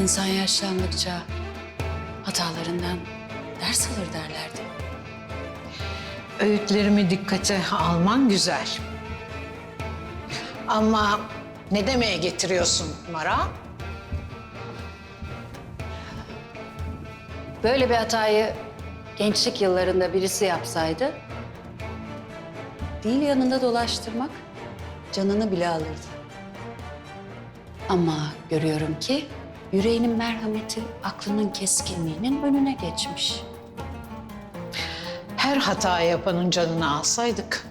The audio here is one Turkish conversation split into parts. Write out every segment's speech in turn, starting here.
İnsan yaşlandıkça hatalarından ders alır derlerdi. Öğütlerimi dikkate alman güzel. Ama ne demeye getiriyorsun Mara? Böyle bir hatayı gençlik yıllarında birisi yapsaydı, değil yanında dolaştırmak, canını bile alırdı. Ama görüyorum ki yüreğinin merhameti aklının keskinliğinin önüne geçmiş. Her hata yapanın canını alsaydık...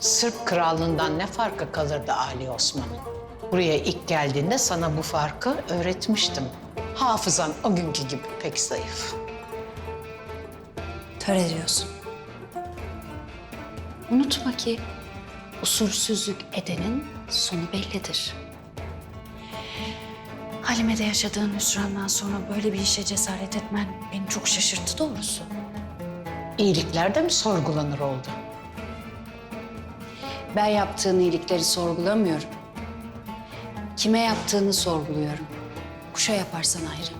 Sırp krallığından ne farkı kalırdı Ali Osman'ın? Buraya ilk geldiğinde sana bu farkı öğretmiştim. Hafızan o günkü gibi pek zayıf. Tör ediyorsun. Unutma ki usulsüzlük edenin sonu bellidir. Halime'de yaşadığın hüsrandan sonra böyle bir işe cesaret etmen beni çok şaşırttı doğrusu. İyilikler de mi sorgulanır oldu? Ben yaptığın iyilikleri sorgulamıyorum. Kime yaptığını sorguluyorum. Kuşa yaparsan ayrı.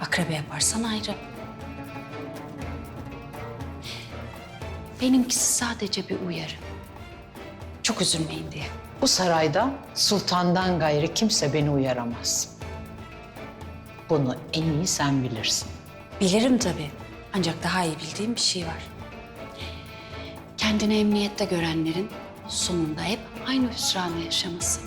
Akrebe yaparsan ayrı. Benimkisi sadece bir uyarı. Çok üzülmeyin diye. Bu sarayda sultandan gayrı kimse beni uyaramaz. Bunu en iyi sen bilirsin. Bilirim tabii. Ancak daha iyi bildiğim bir şey var. Kendini emniyette görenlerin sonunda hep aynı hüsranı yaşaması.